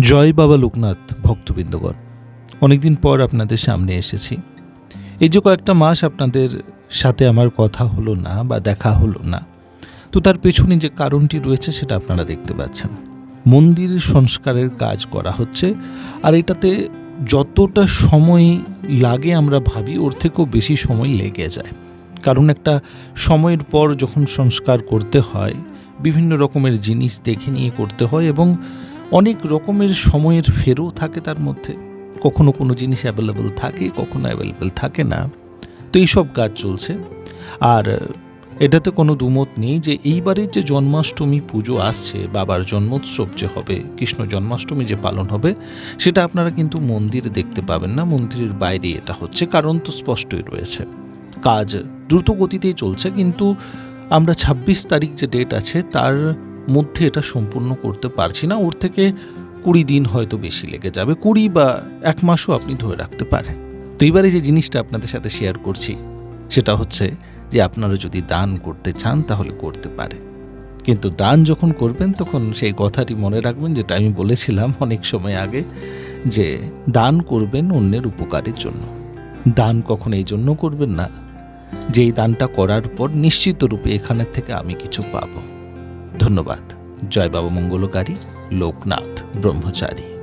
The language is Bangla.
জয় বাবা লোকনাথ, ভক্তবৃন্দগণ। অনেকদিন পর আপনাদের সামনে এসেছি। এই যে কয়েকটা মাস আপনাদের সাথে আমার কথা হলো না বা দেখা হলো না, তো তার পেছনে যে কারণটি রয়েছে সেটা আপনারা দেখতে পাচ্ছেন। মন্দির সংস্কারের কাজ করা হচ্ছে, আর এটাতে যতটা সময় লাগে আমরা ভাবি, ওর থেকেও বেশি সময় লেগে যায়। কারণ একটা সময়ের পর যখন সংস্কার করতে হয়, বিভিন্ন রকমের জিনিস দেখে নিয়ে করতে হয় এবং অনেক রকমের সময়ের ফেরও থাকে তার মধ্যে। কখনো কোনো জিনিস অ্যাভেলেবেল থাকে, কখনো অ্যাভেলেবেল থাকে না। তো এইসব কাজ চলছে। আর এটাতে কোনো দুমত নেই যে এইবারের যে জন্মাষ্টমী পুজো আসছে, বাবার জন্মোৎসব যে হবে, কৃষ্ণ জন্মাষ্টমী যে পালন হবে, সেটা আপনারা কিন্তু মন্দিরে দেখতে পাবেন না। মন্দিরের বাইরে এটা হচ্ছে, কারণ তো স্পষ্টই রয়েছে। কাজ দ্রুত গতিতেই চলছে, কিন্তু আমরা ২৬ তারিখ যে ডেট আছে, তার মধ্যে এটা সম্পূর্ণ করতে পারছি না। ওর থেকে কুড়ি দিন হয়তো বেশি লেগে যাবে। কুড়ি বা এক মাসও আপনি ধরে রাখতে পারেন। তো এবারে যে জিনিসটা আপনাদের সাথে শেয়ার করছি, সেটা হচ্ছে যে আপনারা যদি দান করতে চান তাহলে করতে পারে। কিন্তু দান যখন করবেন, তখন সেই কথাটি মনে রাখবেন, যেটা আমি বলেছিলাম অনেক সময় আগে, যে দান করবেন অন্যের উপকারের জন্য। দান কখন এই জন্য করবেন না, যে এই দানটা করার পর নিশ্চিত রূপে এখানের থেকে আমি কিছু পাব। ধন্যবাদ। জয় বাবা মঙ্গলকারী লোকনাথ ব্রহ্মচারী।